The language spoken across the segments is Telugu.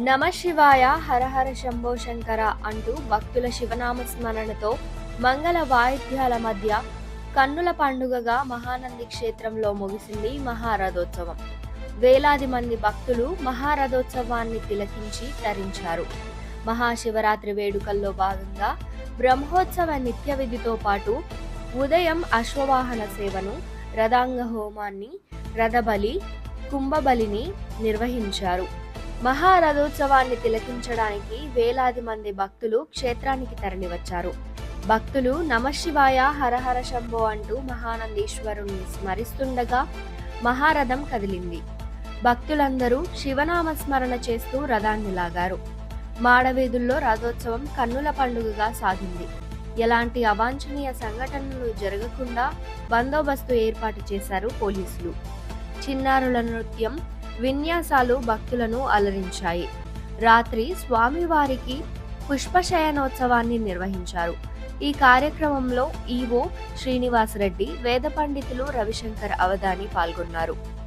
నమ శివాయ హరహర శంభో శంకర అంటూ భక్తుల శివనామ స్మరణతో మంగళ వాయిద్యాల మధ్య కన్నుల పండుగగా మహానంది క్షేత్రంలో ముగిసింది మహారథోత్సవం. వేలాది మంది భక్తులు మహారథోత్సవాన్ని తిలకించి తరించారు. మహాశివరాత్రి వేడుకల్లో భాగంగా బ్రహ్మోత్సవ నిత్య విధితో పాటు ఉదయం అశ్వవాహన సేవను రథాంగ హోమాన్ని రథబలి కుంభబలిని నిర్వహించారు. మహారథోత్సవాన్ని తిలకించడానికి వేలాది మంది భక్తులు క్షేత్రానికి తరలివచ్చారు. భక్తులు నమశివాయ హరహర శంభో అంటూ మహానందీశ్వరుణ్ణి స్మరిస్తుండగా మహారథం కదిలింది. భక్తులందరూ శివనామ స్మరణ చేస్తూ రథాన్ని లాగారు. మాడవీధుల్లో రథోత్సవం కన్నుల పండుగగా సాగింది. ఎలాంటి అవాంఛనీయ సంఘటనలు జరగకుండా బందోబస్తు ఏర్పాటు చేశారు పోలీసులు. చిన్నారుల నృత్యం విన్యాసాలు భక్తులను అలరించాయి. రాత్రి స్వామివారికి పుష్పశయనోత్సవాన్ని నిర్వహించారు. ఈ కార్యక్రమంలో ఈవో శ్రీనివాస్ రెడ్డి వేద పండితులు రవిశంకర్ అవధాని పాల్గొన్నారు.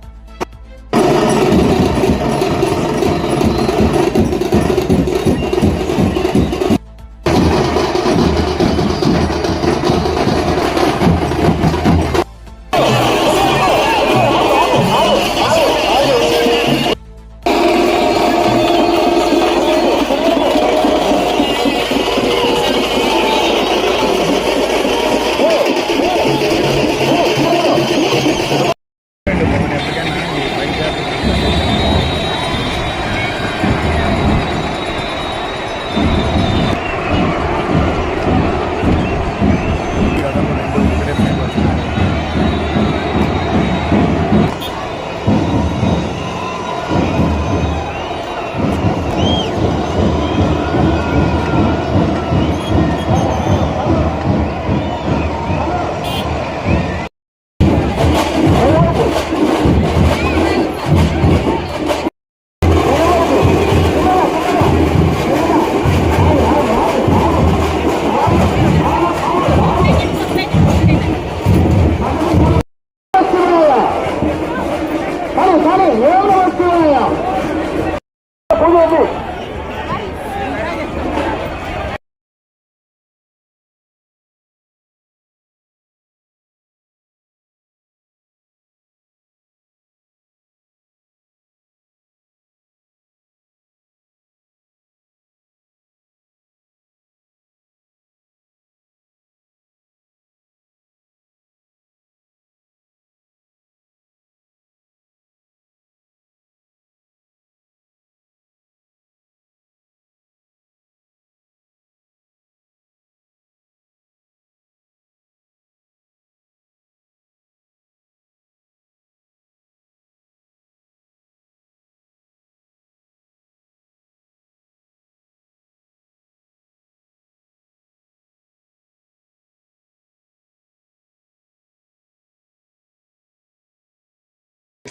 Bunu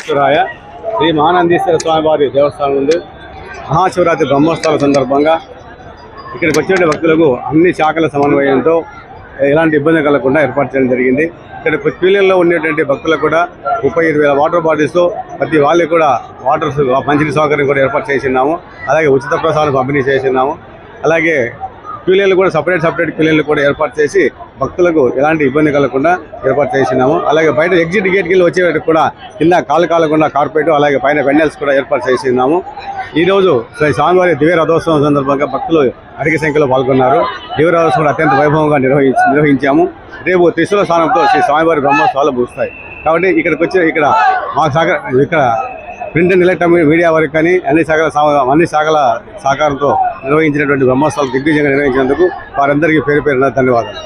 ఈశ్వరాయ శ్రీ మానందీశ్వర స్వామివారి దేవస్థానం ఉంది. మహాశివరాత్రి బ్రహ్మోత్సవాల సందర్భంగా ఇక్కడికి వచ్చిన భక్తులకు అన్ని శాఖల సమన్వయంతో ఎలాంటి ఇబ్బంది కలగకుండా ఏర్పాటు చేయడం జరిగింది. ఇక్కడ పిల్లల్లో ఉండేటువంటి భక్తులకు కూడా ముప్పై ఐదు వేల వాటర్ బాటిల్స్ ప్రతి వాళ్ళకి కూడా వాటర్ మంచినీటి సౌకర్యం కూడా ఏర్పాటు చేసినాము అలాగే ఉచిత ప్రసాదం పంపిణీ చేసినాము అలాగే క్యూలైన్లు కూడా సపరేట్ సపరేట్ క్యూలైన్లు కూడా ఏర్పాటు చేసి భక్తులకు ఎలాంటి ఇబ్బంది కలగకుండా ఏర్పాటు చేసినాము. అలాగే బయట ఎగ్జిట్ గేట్కి వెళ్ళి వచ్చేవాటికి కూడా కింద కాలు కాలకుండా కార్పొరేట్ అలాగే పైన పెండల్స్ కూడా ఏర్పాటు చేసినాము. ఈరోజు శ్రీ స్వామివారి దివ్య రథోత్సవం సందర్భంగా భక్తులు అధిక సంఖ్యలో పాల్గొన్నారు. దివ్య రథోత్సవం అత్యంత వైభవంగా నిర్వహించి నిర్వహించాము. రేపు త్రిశూల స్థానంతో శ్రీ స్వామివారి బ్రహ్మోత్సవాలు ముగుస్తాయి. కాబట్టి ఇక్కడికి వచ్చి ఇక్కడ మా శాఖ ఇక్కడ print and electronic media work కానీ అన్ని శాఖల సహ- అన్ని శాఖల సహకారంతో నిర్వహించినటువంటి బ్రహ్మోత్సవాలు దిగ్విజయంగా నిర్వహించినందుకు వారందరికీ పేరు పేరున ధన్యవాదాలు.